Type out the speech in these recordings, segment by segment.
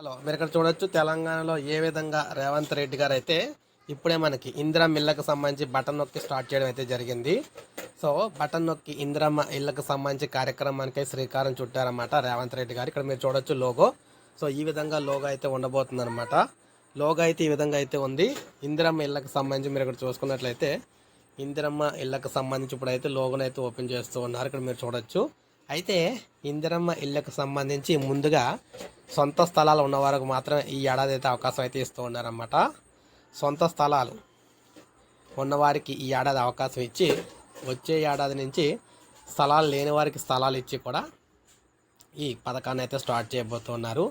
Hello మీరు ఇక్కడ చూడొచ్చు తెలంగాణలో ఏ విధంగా రేవంత్ రెడ్డి గారు అయితే ఇప్పుడే మనకి ఇందిరమ్మ ఇళ్ళకి సంబంధించి బటన్ నొక్కి స్టార్ట్ చేయడం అయితే జరిగింది. సో బటన్ నొక్కి ఇందిరమ్మ ఇళ్ళకి సంబంధించి కార్యక్రమానికి శ్రీకారం చుట్టారన్నమాట రేవంత్ రెడ్డి గారు. ఇక్కడ మీరు చూడొచ్చు లోగో. సో ఈ విధంగా లోగో అయితే ఉండబోతుంది అనమాట లోగో అయితే ఈ విధంగా అయితే ఉంది. ఇందిరమ్మ ఇళ్ళకి సంబంధించి మీరు ఇక్కడ చూసుకున్నట్లయితే ఇందిరమ్మ ఇళ్ళకి సంబంధించి ఇప్పుడు అయితే లోగోని అయితే ఓపెన్ చేస్తూ ఉన్నారు. ఇక్కడ మీరు చూడొచ్చు. అయితే ఇందిరమ్మ ఇళ్ళకు సంబంధించి ముందుగా సొంత స్థలాలు ఉన్న వారికి మాత్రమే ఈ ఏడాది అయితే అవకాశం అయితే ఇస్తూ ఉన్నారన్నమాట. సొంత స్థలాలు ఉన్నవారికి ఈ ఏడాది అవకాశం ఇచ్చి వచ్చే ఏడాది నుంచి స్థలాలు లేని వారికి స్థలాలు ఇచ్చి కూడా ఈ పథకాన్ని అయితే స్టార్ట్ చేయబోతున్నారు.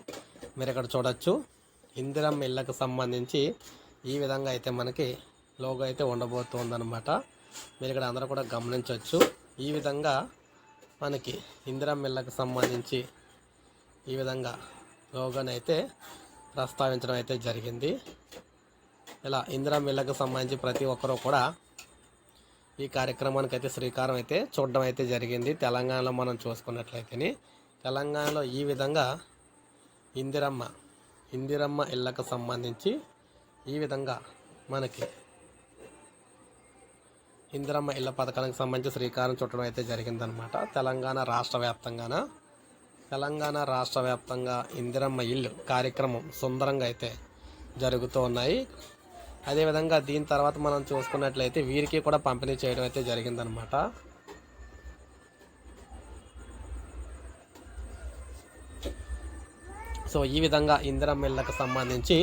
మీరు ఇక్కడ చూడొచ్చు. ఇందిరం ఇళ్ళకు సంబంధించి ఈ విధంగా అయితే మనకి లోగో అయితే ఉండబోతుందన్నమాట. మీరు ఇక్కడ అందరూ కూడా గమనించవచ్చు. ఈ విధంగా మనకి ఇందిరం ఇళ్ళకు సంబంధించి ఈ విధంగా లోగోని అయితే ప్రస్తావించడం అయితే జరిగింది. ఇలా ఇందిరమ్మ ఇళ్ళకు సంబంధించి ప్రతి ఒక్కరూ కూడా ఈ కార్యక్రమానికి అయితే శ్రీకారం అయితే చూడడం అయితే జరిగింది. తెలంగాణలో మనం చూసుకున్నట్లయితే తెలంగాణలో ఈ విధంగా ఇందిరమ్మ ఇందిరమ్మ ఇళ్ళకు సంబంధించి ఈ విధంగా మనకి ఇందిరమ్మ ఇళ్ళ పథకానికి సంబంధించి శ్రీకారం చుట్టడం అయితే జరిగిందనమాట తెలంగాణ రాష్ట్ర వ్యాప్తంగాన తెలంగాణ రాష్ట్ర వ్యాప్తంగా ఇందిరమ్మ ఇల్లు కార్యక్రమం సుందరంగా అయితే జరుగుతూ ఉన్నాయి. అదేవిధంగా దీని తర్వాత మనం చూసుకున్నట్లయితే వీరికి కూడా పంపిణీ చేయడం అయితే జరిగిందనమాట సో ఈ విధంగా ఇందిరమ్మ ఇళ్ళకు సంబంధించి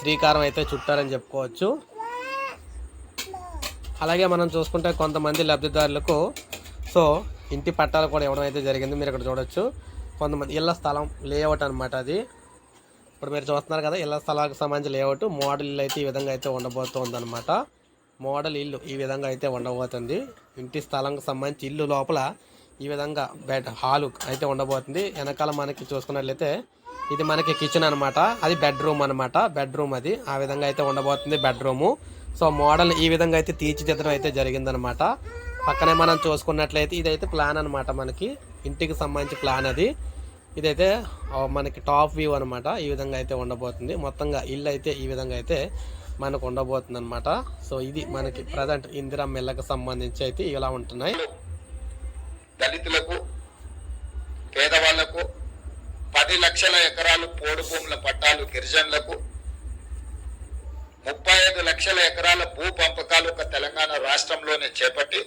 శ్రీకారం అయితే చుట్టారని చెప్పుకోవచ్చు. అలాగే మనం చూసుకుంటే కొంతమంది లబ్ధిదారులకు సో ఇంటి పట్టాలు కూడా ఇవ్వడం అయితే జరిగింది. మీరు ఇక్కడ చూడొచ్చు. కొంతమంది ఇళ్ళ స్థలం లేఅవుట్ అనమాట అది. ఇప్పుడు మీరు చూస్తున్నారు కదా ఇళ్ళ స్థలాలకు సంబంధించి లేఅవుట్ మోడల్ ఇల్లు అయితే ఈ విధంగా అయితే ఉండబోతుంది అనమాట మోడల్ ఇల్లు ఈ విధంగా అయితే ఉండబోతుంది. ఇంటి స్థలంకి సంబంధించి ఇల్లు లోపల ఈ విధంగా బెడ్ హాలు అయితే ఉండబోతుంది. వెనకాల మనకి చూసుకున్నట్లయితే ఇది మనకి కిచెన్ అనమాట అది బెడ్రూమ్ అనమాట బెడ్రూమ్ అది. ఆ విధంగా అయితే ఉండబోతుంది బెడ్రూము సో మోడల్ ఈ విధంగా అయితే తీర్చిదిద్దడం అయితే జరిగిందనమాట పక్కనే మనం చూసుకున్నట్లయితే ఇదైతే ప్లాన్ అనమాట మనకి. ఇంటికి సంబంధించి ప్లాన్ అది. ఇదైతే మనకి టాప్ వ్యూ అనమాట ఈ విధంగా అయితే ఉండబోతుంది. మొత్తంగా ఇల్లు అయితే ఈ విధంగా అయితే మనకు ఉండబోతుంది అనమాట సో ఇది మనకి ప్రజెంట్ ఇందిరా మిల్లకు సంబంధించి అయితే ఇలా ఉంటున్నాయి. దళితులకు పేదవాళ్ళకు పది లక్షల ఎకరాలు పోడు భూముల పట్టాలు గిరిజనులకు ముప్పై ఐదు లక్షల ఎకరాల భూ పంపకాలు ఒక తెలంగాణ రాష్ట్రంలోనే చేపట్టి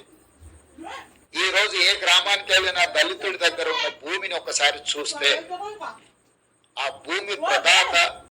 రోజు ఏ గ్రామానికి వెళ్ళినా దళితుడి దగ్గర ఉన్న భూమిని ఒకసారి చూస్తే ఆ భూమి ప్రదాత